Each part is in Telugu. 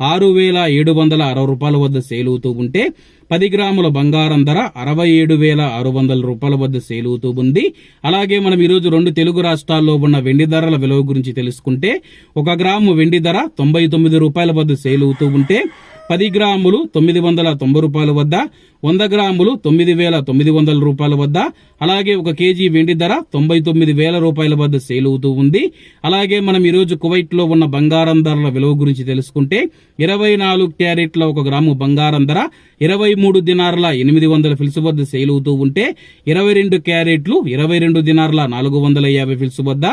ఆరు వేల ఏడు వందల అరవై రూపాయల వద్ద సేలుగుతూ ఉంటే పది గ్రాముల బంగారం ధర అరవై ఏడు వేల ఆరు వందల రూపాయల వద్ద సేలుగుతూ ఉంది. అలాగే మనం ఈరోజు రెండు తెలుగు రాష్ట్రాల్లో ఉన్న వెండి ధరల విలువ గురించి తెలుసుకుంటే ఒక గ్రాము వెండి ధర తొంభై తొమ్మిది రూపాయల వద్ద సేలుగుతూ ఉంటే పది గ్రాములు తొమ్మిది వందల తొంభై రూపాయల వద్ద వంద గ్రాములు తొమ్మిది వేల తొమ్మిది వందల రూపాయల వద్ద అలాగే ఒక కేజీ వెండి ధర తొంభై తొమ్మిది వేల రూపాయల వద్ద సేల్ అవుతూ ఉంది. అలాగే మనం ఈరోజు కువైట్లో ఉన్న బంగారం ధరల విలువ గురించి తెలుసుకుంటే ఇరవై నాలుగు క్యారెట్ల ఒక గ్రాము బంగారం ధర ఇరవై మూడు దినార్ల ఎనిమిది వందల ఫిల్స్ వద్ద సేల్ అవుతూ ఉంటే ఇరవై రెండు క్యారెట్లు ఇరవై రెండు దినార్ల నాలుగు వందల యాభై ఫిల్స్ వద్ద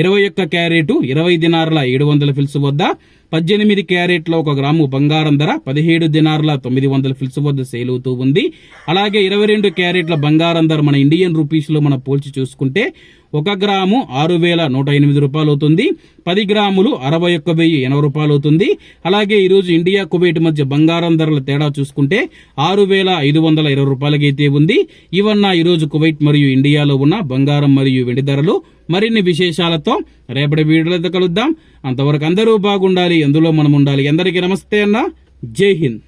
ఇరవై ఒక్క క్యారెట్ ఇరవై దినార్ల ఏడు వందల ఫిల్స్ వద్ద పద్దెనిమిది క్యారెట్ల ఒక గ్రాము బంగారం ధర పదిహేడు దినార్ల తొమ్మిది వందల ఫిల్స్ వద్ద సేల్ అవుతూ ఉంది. అలాగే ఇరవై రెండు క్యారెట్ల బంగారం ధర మన ఇండియన్ రూపీస్లో మనం పోల్చి చూసుకుంటే ఒక గ్రాము ఆరు వేల నూట ఎనిమిది రూపాయలు అవుతుంది. పది గ్రాములు అరవై ఒక్క వెయ్యి ఎనభై రూపాయలు అవుతుంది. అలాగే ఈరోజు ఇండియా కువైట్ మధ్య బంగారం ధరల తేడా చూసుకుంటే ఆరు వేల ఐదు వందల ఇరవై రూపాయలకైతే ఉంది. ఇవన్న ఈరోజు కువైట్ మరియు ఇండియాలో ఉన్న బంగారం మరియు వెండి ధరలు మరిన్ని విశేషాలతో రేపటి వీడియోలతో కలుద్దాం. అంతవరకు అందరూ బాగుండాలి. ఎందులో మనం ఉండాలి. అందరికీ నమస్తే అన్న. జై హింద్.